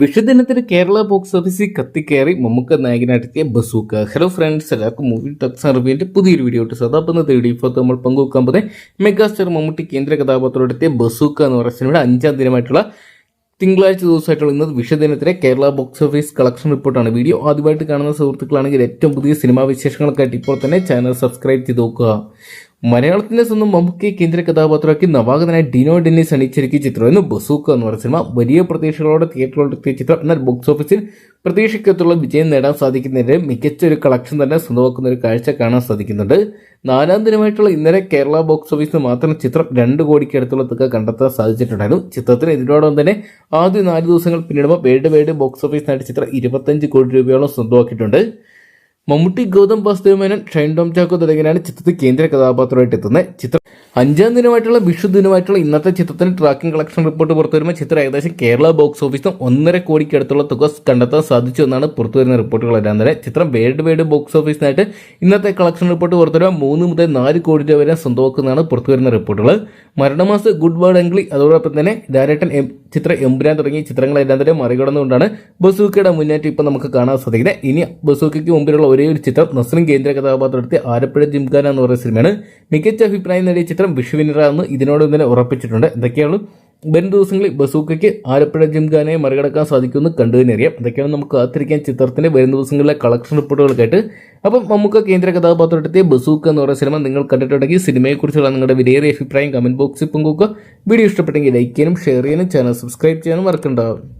വിഷുദിനത്തിന് Kerala box ഓഫീസിൽ കത്തിക്കയറി മമ്മൂക്ക നായകനായിട്ടെത്തിയ ബസൂക്ക. ഹലോ ഫ്രണ്ട്സ് എല്ലാവർക്കും മൂവി ടച്ച് സർവീന്റെ പുതിയൊരു വീഡിയോ ഇട്ട് സദാപ്പെന്ന് തേടി ഇപ്പോൾ നമ്മൾ പങ്കുവെക്കാൻ പോകുന്നത് മെഗാസ്റ്റർ മമ്മൂട്ടി കേന്ദ്ര കഥാപാത്രമെത്തിയ ബസൂക്ക എന്ന് പറയുന്ന സിനിമയുടെ അഞ്ചാം ദിനമായിട്ടുള്ള തിങ്കളാഴ്ച ദിവസമായിട്ടുള്ള ഇന്ന് വിഷുദിനത്തിലെ കേരള ബോക്സ് ഓഫീസ് കളക്ഷൻ റിപ്പോർട്ടാണ് വീഡിയോ ആദ്യമായിട്ട് കാണുന്ന സുഹൃത്തുക്കളാണെങ്കിൽ ഏറ്റവും പുതിയ സിനിമാ വിശേഷങ്ങൾക്കായിട്ട് ഇപ്പോൾ തന്നെ ചാനൽ സബ്സ്ക്രൈബ് ചെയ്ത് നോക്കുക. മലയാളത്തിന്റെ സ്വന്തം മമ്മൂക്കി കേന്ദ്ര കഥാപാത്രമാക്കി നവാഗതനായ ഡിനോ ഡെന്നിസ് അണിച്ചിരിക്കുന്ന ചിത്രമായിരുന്നു ബസൂക്ക എന്ന് പറഞ്ഞ സിനിമ വലിയ പ്രതീക്ഷകളോടെ തിയേറ്ററുകളിലെത്തിയ ചിത്രം. എന്നാൽ ബോക്സ് ഓഫീസിൽ പ്രതീക്ഷയ്ക്കത്തുള്ള വിജയം നേടാൻ സാധിക്കുന്നതിന് മികച്ച ഒരു കളക്ഷൻ തന്നെ സ്വന്തമാക്കുന്ന ഒരു കാഴ്ച കാണാൻ സാധിക്കുന്നുണ്ട്. നാലാം ദിനമായിട്ടുള്ള ഇന്നലെ കേരള ബോക്സ് ഓഫീസിൽ മാത്രം ചിത്രം രണ്ട് കോടിക്ക് അടുത്തുള്ള തുക കണ്ടെത്താൻ സാധിച്ചിട്ടുണ്ടായിരുന്നു. ചിത്രത്തിന് ഇതിനോടൊപ്പം തന്നെ ആദ്യ നാല് ദിവസങ്ങൾ പിന്നിടുമ്പോൾ വേൾഡ് വൈഡ് ബോക്സ് ഓഫീസ് നേടിയ ചിത്രം ഇരുപത്തഞ്ച് കോടി രൂപയോളം സ്വന്തമാക്കിയിട്ടുണ്ട്. മമ്മൂട്ടി ഗൗതം വാസുദേവ മേനൻ ഷൈൻ ടോം ചാക്കോ തുടങ്ങിയാണ് ചിത്രത്തിൽ കേന്ദ്ര കഥാപാത്രമായിട്ട് എത്തുന്നത്. ചിത്രം അഞ്ചാം ദിനമായിട്ടുള്ള വിഷു ദിനമായിട്ടുള്ള ഇന്നത്തെ ചിത്രത്തിന് ട്രാക്കിംഗ് കളക്ഷൻ റിപ്പോർട്ട് പുറത്തുവരുമ്പോൾ ചിത്രം ഏകദേശം കേരള ബോക്സ് ഓഫീസിൽ ഒന്നര കോടിക്ക് അടുത്തുള്ള തുക കണ്ടെത്താൻ സാധിച്ചു എന്നാണ് പുറത്തുവരുന്ന റിപ്പോർട്ടുകൾ. എല്ലാം തന്നെ ചിത്രം വേൾഡ് വൈഡ് ബോക്സ് ഓഫീസിനായിട്ട് ഇന്നത്തെ കളക്ഷൻ റിപ്പോർട്ട് പുറത്തുവരുമ്പോൾ മൂന്ന് മുതൽ നാല് കോടി രൂപ വരെ സ്വന്തമാക്കുന്നതാണ് പുറത്തുവരുന്ന റിപ്പോർട്ടുകൾ. മരണമാസ് ഗുഡ് വേർഡ് അംഗ്ലി അതോടൊപ്പം തന്നെ ഡയറക്ടൻ ചിത്രം എമ്പുരാൻ തുടങ്ങിയ ചിത്രങ്ങളെല്ലാം തന്നെ മറികടന്നുകൊണ്ടാണ് ബസൂക്കയുടെ മുന്നേറ്റം ഇപ്പം നമുക്ക് കാണാൻ സാധിക്കുന്നത്. ഇനി ബസൂക്കയ്ക്ക് മുമ്പിലുള്ള ഒരേ ഒരു ചിത്രം നസ്ലിം കേന്ദ്ര കഥാപാത്രം എടുത്ത് ആലപ്പുഴ ജിംഖാന എന്ന് പറയുന്ന സിനിമയാണ്. മികച്ച അഭിപ്രായം നേടിയ ചിത്രം വിഷുവിനിറാന്ന് ഇതിനോട് തന്നെ ഉറപ്പിച്ചിട്ടുണ്ട്. എന്തൊക്കെയാണ്? വരും ദിവസങ്ങളിൽ ബസൂക്കയ്ക്ക് ആലപ്പുഴ ജിംഖാനയെ മറികടക്കാൻ സാധിക്കുമെന്ന് കണ്ടു തന്നെ അറിയാം. ഇതൊക്കെയാണ് നമുക്ക് കാത്തിരിക്കാൻ ചിത്രത്തിന്റെ വരും ദിവസങ്ങളിലെ കളക്ഷൻ റിപ്പോർട്ടുകൾക്കായിട്ട്? അപ്പം നമുക്ക് കേന്ദ്ര കഥാപാത്രത്തെ ബസൂക്ക എന്ന് പറയുന്ന സിനിമ നിങ്ങൾ കണ്ടിട്ടുണ്ടെങ്കിൽ സിനിമയെക്കുറിച്ചുള്ള നിങ്ങളുടെ വിലയേറിയ അഭിപ്രായം കമന്റ് ബോക്സിൽ പങ്കുവെക്കുക. വീഡിയോ ഇഷ്ടപ്പെട്ടെങ്കിൽ ലൈക്ക് ചെയ്യാനും ഷെയർ ചെയ്യാനും ചാനൽ സബ്സ്ക്രൈബ് ചെയ്യാനും മറക്കണ്ടാവും